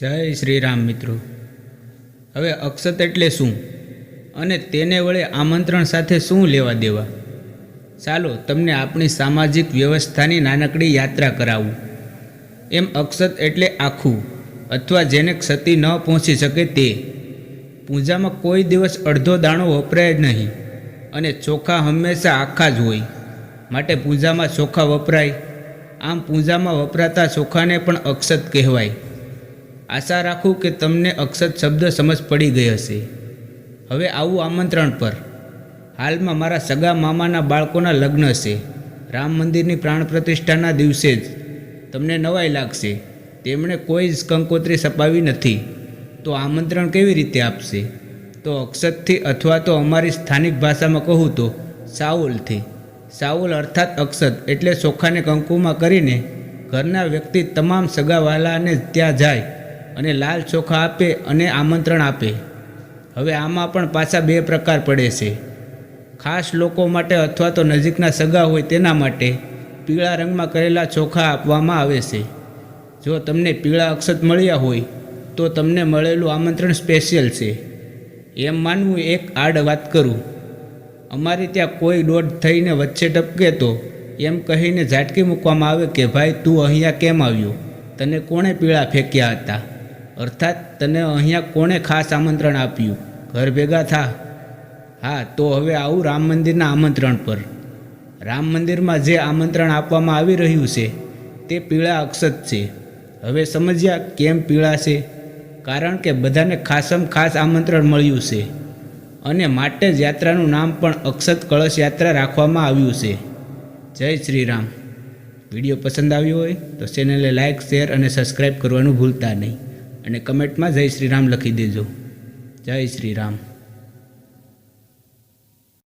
જય શ્રી રામ મિત્રો. હવે અક્ષત એટલે શું? અને તેને વડે આમંત્રણ સાથે શું લેવા દેવા? ચાલો તમને આપણી સામાજિક વ્યવસ્થાની નાનકડી યાત્રા કરાવું. એમ અક્ષત એટલે આખું, અથવા જેને ક્ષતિ ન પહોંચી શકે તે. પૂજામાં કોઈ દિવસ અડધો દાણો વપરાય જ નહીં, અને ચોખા હંમેશા આખા જ હોય. માટે પૂજામાં ચોખા વપરાય. આમ પૂજામાં વપરાતા ચોખાને પણ અક્ષત કહેવાય. આશા રાખું કે તમને અક્ષત શબ્દ સમજ પડી ગઈ હશે. હવે આવું આમંત્રણ પર. હાલમાં મારા સગા મામાના બાળકોના લગ્ન છે. રામ મંદિરની પ્રાણ પ્રતિષ્ઠાના દિવસે જ તમને નવાઈ લાગશે. તેમણે કોઈ જ કંકોત્રી સપાવી નથી. તો આમંત્રણ કેવી રીતે આપશે? તો અક્ષતથી અથવા તો અમારી સ્થાનિક ભાષામાં કહું તો સાઉલથી સાઉલ અર્થાત અક્ષત એટલે ચોખાને કંકુમાં કરીને ઘરના વ્યક્તિ તમામ સગાવાલાને ત્યાં જાય અને લાલ ચોખા આપે અને આમંત્રણ આપે. હવે આમાં પણ પાછા બે પ્રકાર પડે છે. ખાસ લોકો માટે અથવા તો નજીકના સગા હોય તેના માટે પીળા રંગમાં કરેલા ચોખા આપવામાં આવે છે. જો તમને પીળા અક્ષત મળ્યા હોય, તો તમને મળેલું આમંત્રણ સ્પેશિયલ છે. એમ માનવું એક આડ વાત કરું. અમારી ત્યાં કોઈ દોઢ થઈને વચ્ચે ટપકે તો એમ કહીને ઝાટકી મૂકવામાં આવે કે, ભાઈ, તું અહીંયા કેમ આવ્યો? તને કોણે પીળા ફેંક્યા હતા? અર્થાત તને અહીંયા કોણે ખાસ આમંત્રણ આપ્યું? ઘર ભેગા થા. હા, તો હવે આવું રામ મંદિરના આમંત્રણ પર. રામ મંદિરમાં જે આમંત્રણ આપવામાં આવી રહ્યું છે, તે પીળા અક્ષત છે. હવે સમજ્યા કેમ પીળા છે? કારણ કે બધાને ખાસમ ખાસ આમંત્રણ મળ્યું છે. અને માટે જ યાત્રાનું નામ પણ અક્ષત કળશ યાત્રા રાખવામાં આવ્યું છે. જય શ્રી રામ વીડિયો પસંદ આવ્યો હોય તો ચેનલને લાઇક શેર અને સબસ્ક્રાઈબ કરવાનું ભૂલતા નહીં. અને કમેન્ટમાં જય શ્રી રામ લખી દેજો. જય શ્રી રામ